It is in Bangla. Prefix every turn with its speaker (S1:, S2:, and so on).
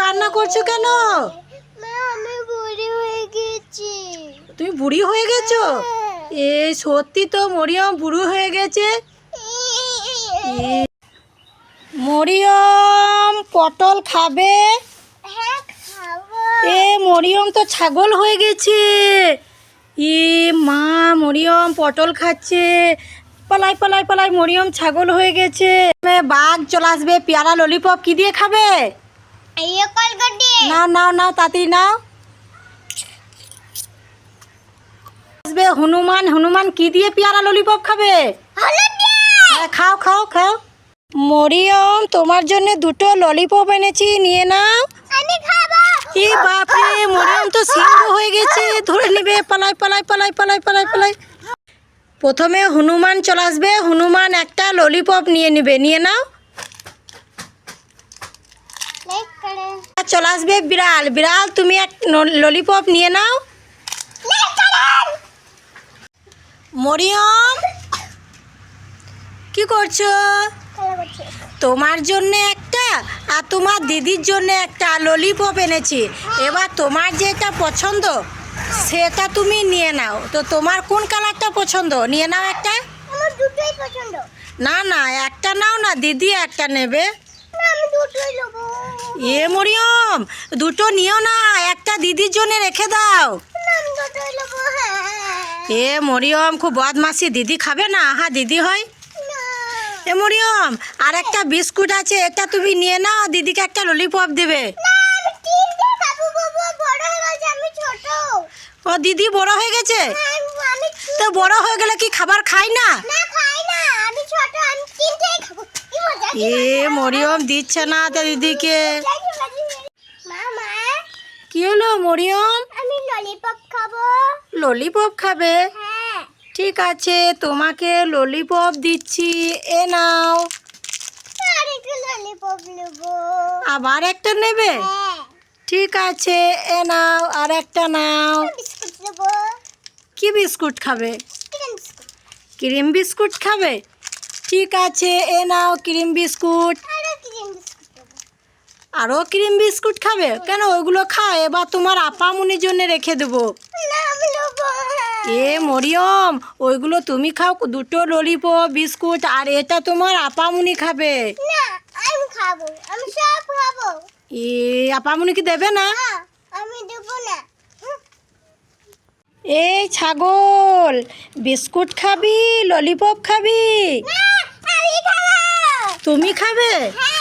S1: কান্না করছ কেন?
S2: আমি বুড়ি হয়ে গেছি।
S1: তুমি বুড়ি হয়ে গেছো? এ সত্যি তো মরিয়ম বুড়ো হয়ে গেছে? মরিয়ম পটল খাবে?
S2: হ্যাঁ
S1: এ মরিয়ম তো ছাগল হয়ে গেছে। এ মা মরিয়ম পটল খাচ্ছে। পালাই পালাই পালাই মরিয়ম ছাগল হয়ে গেছে। বাঘ চলে আসবে পেয়ারা ললিপপ কি দিয়ে খাবে? নাও নাও নাও তাড়াতাড়ি নাও আসবে হনুমান হনুমান কি দিয়ে পেয়ারা ললিপপ খাবে? হ্যাঁ, খাও খাও খাও। মরিয়ম তোমার জন্য দুটো ললিপপ এনেছি নিয়ে নাও।
S2: আমি খাব।
S1: এ বাপরে মরিয়ম তো সিংহ হয়ে গেছে। ধরে নিবে পালাই পালাই পালাই পালাই পালাই পালাই। প্রথমে হনুমান চলে আসবে। হনুমান একটা ললিপপ নিয়ে নিবে নিয়ে নাও। চলে আসবে বিড়াল। বিড়াল তুমি এক ললিপপ নিয়ে নাও। মরিয়ম কি করছ? তোমার জন্য একটা আর তোমার দিদির জন্য একটা ললিপপ এনেছি। এবার তোমার যেটা পছন্দ সেটা তুমি নিয়ে নাও। তো তোমার কোন কালারটা পছন্দ? নিয়ে নাও একটা। না না একটা নাও না দিদি একটা নেব। এ মরিয়ম, দুটো নিও না, একটা দিদির জন্য রেখে দাও। এ মরিয়ম, খুব বদমাসি দিদি খাবে না? হ্যাঁ দিদি হয়। এ মরিয়ম, আর একটা বিস্কুট আছে এটা তুমি নিয়ে নাও, দিদিকে একটা ললিপপ দেবে। ও, দিদি বড় হয়ে গেছে? তো বড় হয়ে গেলে কি খাবার খাই না?
S2: খাই না, আমি ছোট, আমি খাব।
S1: এ মরিয়ম দিচ্ছে না তো দিদিকে কি হলো মরিয়ম?
S2: আমি ললিপপ খাব।
S1: ললিপপ খাবে?
S2: হ্যাঁ।
S1: ঠিক আছে তোমাকে ললিপপ দিচ্ছি। এ নাও। আবার একটা নেবে?
S2: হ্যাঁ।
S1: ঠিক আছে এ নাও আর একটা নাও। কি বিস্কুট খাবে? ক্রিম বিস্কুট খাবে? ঠিক আছে এ নাও ক্রিম বিস্কুট।
S2: আরও ক্রিম বিস্কুট
S1: খাবে? কেন ওইগুলো খাও এবার তোমার আপামনির জন্য রেখে দেবো।
S2: হ্যাঁ।
S1: এ মরিয়ম ওইগুলো তুমি খাও দুটো ললিপপ বিস্কুট আর এটা তোমার আপামনি খাবে। এ আপামনিকে দেবে না?
S2: না আমি দেবো না।
S1: এই ছাগল বিস্কুট খাবি ললিপপ খাবি?
S2: না আমি খাব
S1: তুমি খাবে
S2: হ্যাঁ